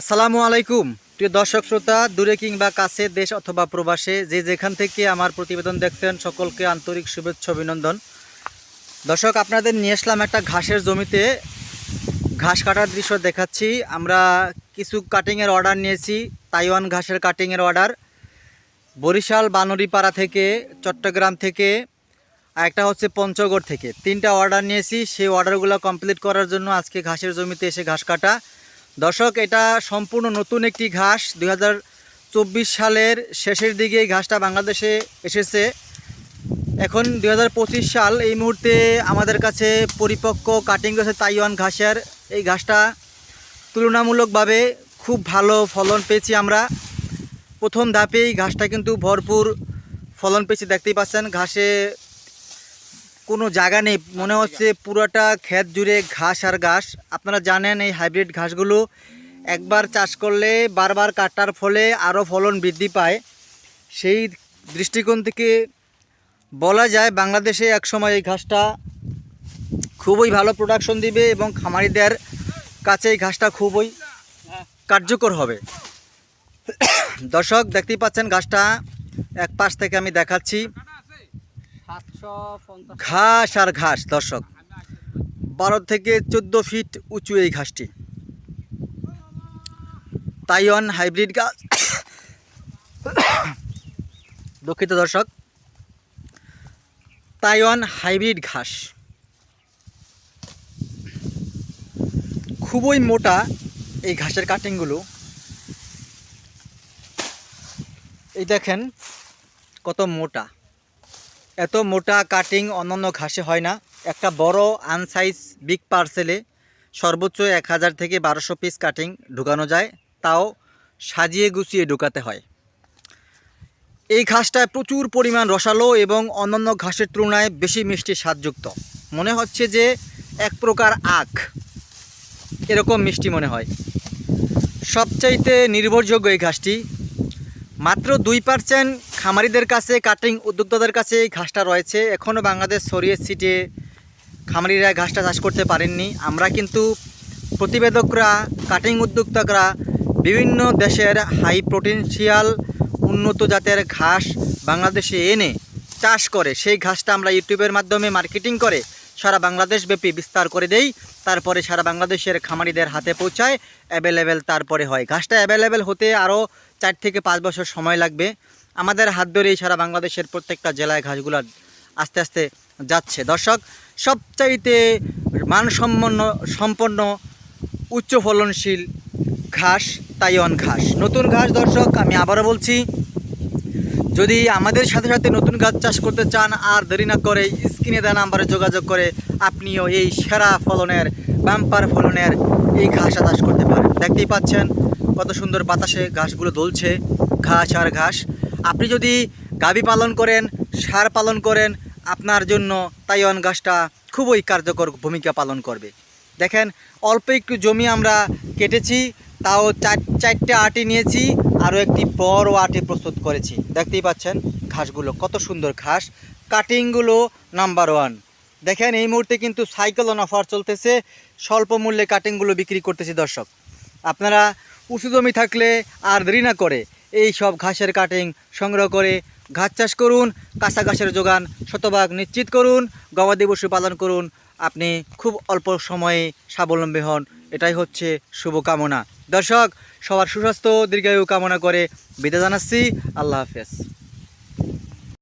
আসসালামু আলাইকুম। প্রিয় দর্শক, শ্রোতা, দূরে কিংবা কাছে, দেশ অথবা প্রবাসে, যে যেখান থেকে আমার প্রতিবেদন দেখছেন, সকলকে আন্তরিক শুভেচ্ছা, অভিনন্দন। দর্শক, আপনাদের নিয়ে আসলাম একটা ঘাসের জমিতে। ঘাস কাটার দৃশ্য দেখাচ্ছি। আমরা কিছু কাটিংয়ের অর্ডার নিয়েছি, তাইওয়ান ঘাসের কাটিংয়ের অর্ডার বরিশাল বানরিপাড়া থেকে, চট্টগ্রাম থেকে, আর একটা হচ্ছে পঞ্চগড় থেকে। তিনটা অর্ডার নিয়েছি। সেই অর্ডারগুলো কমপ্লিট করার জন্য আজকে ঘাসের জমিতে এসে ঘাস কাটা। দর্শক, এটা সম্পূর্ণ নতুন একটি ঘাস। দু হাজার চব্বিশ সালের শেষের দিকে ঘাসটা বাংলাদেশে এসেছে। এখন দু হাজার পঁচিশ সাল, এই মুহূর্তে আমাদের কাছে পরিপক্ক কাটিং রয়েছে তাইওয়ান ঘাসের। এই ঘাসটা তুলনামূলকভাবে খুব ভালো ফলন পেয়েছি আমরা। প্রথম ধাপেই ঘাসটা কিন্তু ভরপুর ফলন পেয়েছি, দেখতেই পাচ্ছেন। ঘাসে কোনো জায়গা নেই। মনে হচ্ছে পুরোটা ক্ষেত জুড়ে ঘাস আর ঘাস। আপনারা জানেন এই হাইব্রিড ঘাসগুলো একবার চাষ করলে, বারবার কাটার ফলে আরও ফলন বৃদ্ধি পায়। সেই দৃষ্টিকোণ থেকে বলা যায়, বাংলাদেশে একসময় এই ঘাসটা খুবই ভালো প্রোডাকশন দিবে এবং খামারিদের কাছে এই ঘাসটা খুবই কার্যকর হবে। দর্শক, দেখতেই পাচ্ছেন ঘাসটা এক পাশ থেকে আমি দেখাচ্ছি। ঘাস আর ঘাস, দর্শক। বারো থেকে চোদ্দ ফিট উঁচু এই ঘাসটি। তাইওয়ান হাইব্রিড গাছ। দুঃখিত, দর্শক। তাইওয়ান হাইব্রিড ঘাস। খুবই মোটা এই ঘাসের কাটিংগুলো। এই দেখেন কত মোটা। এত মোটা কাটিং অন্যান্য ঘাসে হয় না। একটা বড় আনসাইজ বিগ পার্সেলে সর্বোচ্চ এক হাজার থেকে বারোশো পিস কাটিং ঢুকানো যায়, তাও সাজিয়ে গুছিয়ে ঢুকাতে হয়। এই ঘাসটায় প্রচুর পরিমাণ রসালো এবং অন্যান্য ঘাসের তুলনায় বেশি মিষ্টি স্বাদযুক্ত। মনে হচ্ছে যে এক প্রকার আখ। এরকম মিষ্টি মনে হয়। সবচাইতে নির্ভরযোগ্য এই ঘাসটি। মাত্র দুই পার্সেন্ট খামারিদের কাছে কাটিং উদ্যোক্তাদের কাছে এই ঘাসটা রয়েছে। এখনও বাংলাদেশ ছড়িয়ে ছিটে খামারিরা ঘাসটা চাষ করতে পারেননি। আমরা কিন্তু প্রতিবেদকরা কাটিং উদ্যোক্তারা বিভিন্ন দেশের হাই প্রোটেনশিয়াল উন্নত জাতের ঘাস বাংলাদেশে এনে চাষ করে। সেই ঘাসটা আমরা ইউটিউবের মাধ্যমে মার্কেটিং করে সারা বাংলাদেশ ব্যাপী বিস্তার করে দেই। তারপরে সারা বাংলাদেশের খামারিদের হাতে পৌঁছায় অ্যাভেলেবেল তারপরে হয়। ঘাসটা অ্যাভেলেবেল হতে আরও চার থেকে পাঁচ বছর সময় লাগবে। আমাদের হাত ধরেই সারা বাংলাদেশের প্রত্যেকটা জেলায় ঘাসগুলো আস্তে আস্তে যাচ্ছে। দর্শক, সবচাইতে মানসম্পন্ন, সম্পন্ন উচ্চ ফলনশীল ঘাস তাইওয়ান ঘাস। নতুন ঘাস দর্শক, আমি আবারও বলছি, যদি আমাদের সাথে সাথে নতুন গাছ চাষ করতে চান, আর দেরি না করে স্ক্রিনে দেওয়া নাম্বারে যোগাযোগ করে আপনিও এই সেরা ফলনের, বাম্পার ফলনের এই ঘাস চাষ করতে পারেন। দেখতেই পাচ্ছেন, কত সুন্দর বাতাসে ঘাসগুলো দলছে, ঘাস আর ঘাস। আপনি যদি গাভী পালন করেন, সার পালন করেন, আপনার জন্য তাইওয়ান গাছটা খুবই কার্যকর ভূমিকা পালন করবে। দেখেন, অল্প একটু জমি আমরা কেটেছি, তাও চার, চারটে আটি নিয়েছি, আরও একটি বড় আটি প্রস্তুত করেছি। দেখতেই পাচ্ছেন ঘাসগুলো, কত সুন্দর ঘাস। কাটিংগুলো নাম্বার ওয়ান। দেখেন, এই মুহূর্তে কিন্তু সাইকেল অন অফার চলতেছে, স্বল্প মূল্যে কাটিংগুলো বিক্রি করতেছি দর্শক। আপনারা উঁচু জমি থাকলে আর দেরি না করে এই সব ঘাসের কাটিং সংগ্রহ করে ঘাস চাষ করুন, কাঁচা ঘাসের যোগান শতভাগ নিশ্চিত করুন, গবাদি পশু পালন করুন। আপনি খুব অল্প সময়ে স্বাবলম্বী হন। এটাই হচ্ছে শুভকামনা। দর্শক, সবার সুস্বাস্থ্য, দীর্ঘায়ু কামনা করে বিদায় জানাচ্ছি। আল্লাহ হাফেজ।